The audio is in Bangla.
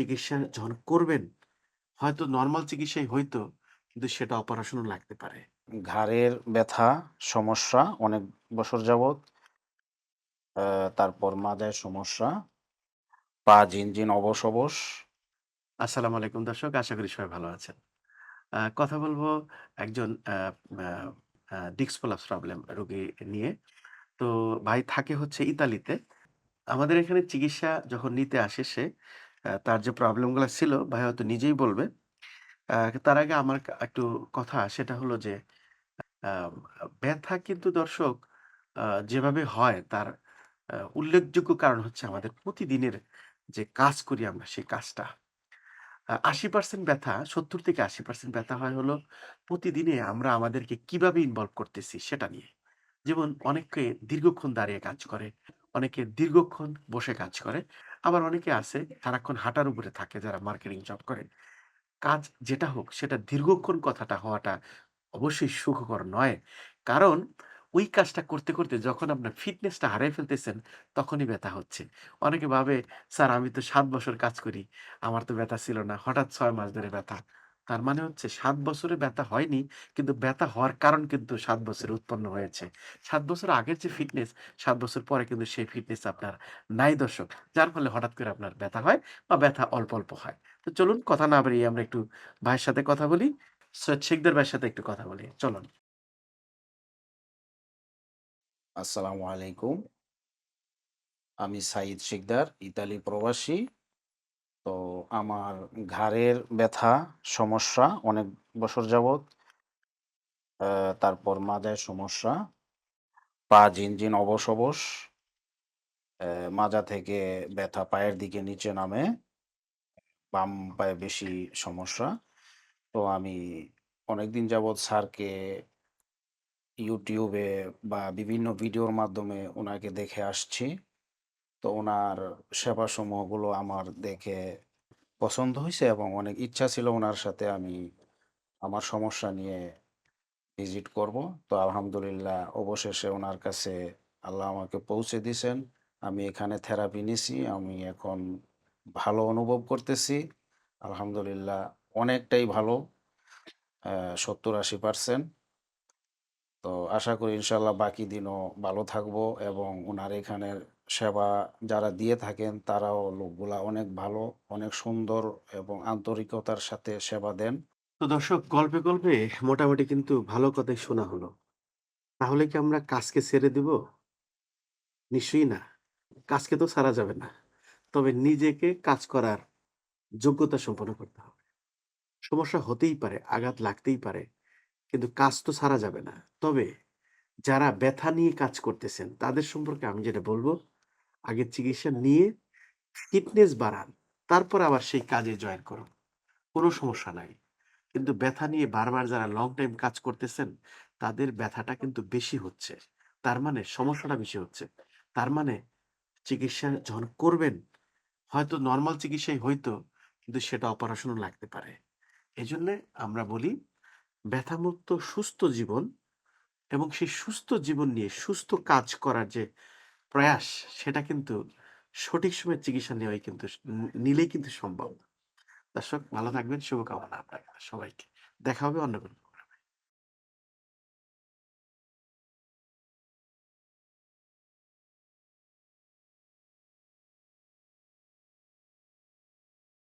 চিকিৎসা যখন করবেন, হয়তো নর্মাল চিকিৎসাই হইতো, কিন্তু সেটা অপারেশনও লাগতে পারে। ঘাড়ের ব্যথা সমস্যা অনেক বছর যাবৎ। তারপর মাজায় সমস্যা। পা ঝিনঝিন অবশ, অবশ। আসসালামু আলাইকুম দর্শক। আশা করি সবাই ভালো আছেন। কথা বলব একজন প্রলাপস প্রবলেম রোগী নিয়ে। তো ভাই থাকে হচ্ছে ইতালিতে। আমাদের এখানে চিকিৎসা যখন নিতে আসে সে, তার যে প্রবলেমগুলা ছিল ভাই হয়তো নিজেই বলবে। তার আগে আমার একটু কথা সেটা হলো যে, ব্যথা কিন্তু দর্শক যেভাবে হয় তার উল্লেখযোগ্য কারণ হচ্ছে আমাদের প্রতিদিনের যে কাজ করি আমরা সেই কাজটা। আশি পার্সেন্ট ব্যথা ৭০ থেকে ৮০% ব্যথা হয় হলো প্রতিদিনে আমরা আমাদেরকে কীভাবে ইনভলভ করতেছি সেটা নিয়ে। যেমন অনেকে দীর্ঘক্ষণ দাঁড়িয়ে কাজ করে, অনেকে দীর্ঘক্ষণ বসে কাজ করে। আবার অনেকে আছে সারাক্ষণ হাঁটার উপরে থাকে যারা মার্কেটিং জব করে। কাজ যেটা হোক সেটা দীর্ঘক্ষণ কথাটা হওয়াটা অবশ্যই সুখকর নয়। কারণ ওই কাজটা করতে, করতে যখন আপনার ফিটনেসটা হারিয়ে ফেলতেছেন তখনই ব্যথা হচ্ছে। অনেকে ভাবে, "স্যার আমি তো সাত বছর কাজ করি। আমার তো ব্যথা ছিল না। হঠাৎ ছয় মাস ধরে ব্যথা।" তার মানে হচ্ছে সাত বছরে ব্যথা হয়নি, কিন্তু ব্যথা হওয়ার কারণ কিন্তু সাত বছরে উৎপন্ন হয়েছে। সাত বছর আগের যে ফিটনেস, সাত বছর পরে কিন্তু সেই ফিটনেস আপনার নাই দর্শক। যার ফলে হঠাৎ করে আপনার ব্যথা হয় বা ব্যথা অল্প, অল্প হয়। তো চলুন কথা না বেরিয়ে আমরা একটু ভাইয়ের সাথে কথা বলি। সৈয়দ শিকদার ভাইয়ের সাথে একটু কথা বলি। চলুন। আসসালামু আলাইকুম। আমি সাইদ শিকদার, ইতালি প্রবাসী। আমার ঘাড়ের ব্যথা সমস্যা অনেক বছর যাবৎ। তারপর মাজায় সমস্যা। পা ঝিনঝিন অবশ, অবশ। মাজা থেকে ব্যথা পায়ের দিকে নিচে নামে। বাম পায়ে বেশি সমস্যা। তো আমি অনেকদিন যাবৎ স্যারকে ইউটিউবে বা বিভিন্ন ভিডিওর মাধ্যমে ওনাকে দেখে আসছি। তো উনার সেবাসমূহগুলো আমার দেখে পছন্দ হয়েছে এবং অনেক ইচ্ছা ছিল ওনার সাথে আমি আমার সমস্যা নিয়ে ভিজিট করব। তো আলহামদুলিল্লাহ অবশেষে ওনার কাছে আল্লাহ আমাকে পৌঁছে দিছেন। আমি এখানে থেরাপি নিছি। আমি এখন ভালো অনুভব করতেছি। আলহামদুলিল্লাহ অনেকটাই ভালো। অ্যা ৭০-৮০% তো আশা করি ইনশাল্লাহ বাকি দিনও ভালো থাকব এবং ওনার এখানের সেবা যারা দিয়ে থাকেন তারাও লোকগুলা অনেক ভালো, অনেক সুন্দর এবং আন্তরিকতার সাথে সেবা দেন। তো দর্শক গল্পে, গল্পে মোটামুটি কিন্তু ভালো কথাই শোনা হলো। তাহলে কি আমরা কাজকে ছেড়ে দিব? নিশ্চয়ই না। কাজকে তো ছাড়া যাবে না। তবে নিজেকে কাজ করার যোগ্যতা সম্পন্ন করতে হবে। সমস্যা হতেই পারে, আঘাত লাগতেই পারে। কিন্তু কাজ তো ছাড়া যাবে না। তবে যারা ব্যথা নিয়ে কাজ করতেছেন তাদের সম্পর্কে আমি যেটা বলব, আগে চিকিৎসা নিয়ে ফিটনেস বাড়ান। তারপর আবার সেই কাজে জয়েন করুন। কোনো সমস্যা নাই। কিন্তু ব্যথা নিয়ে বারবার যারা লং টাইম কাজ করতেছেন তাদের ব্যথাটা কিন্তু বেশি হচ্ছে। তার মানে সমস্যাটা বেশি হচ্ছে। তার মানে চিকিৎসা যখন করবেন, হয়তো নর্মাল চিকিৎসাই হইতো, কিন্তু সেটা অপারেশনও লাগতে পারে। এজন্যে আমরা বলি ব্যথামুক্ত সুস্থ জীবন এবং সেই সুস্থ জীবন নিয়ে সুস্থ কাজ করার যে প্রয়াস, সেটা কিন্তু সঠিক সময়ে চিকিৎসা নেওয়াই কিন্তু নিলেই কিন্তু সম্ভব। দর্শক, ভালো থাকবেন। শুভকামনা আপনাকে সবাইকে। দেখা হবে অন্য কোনো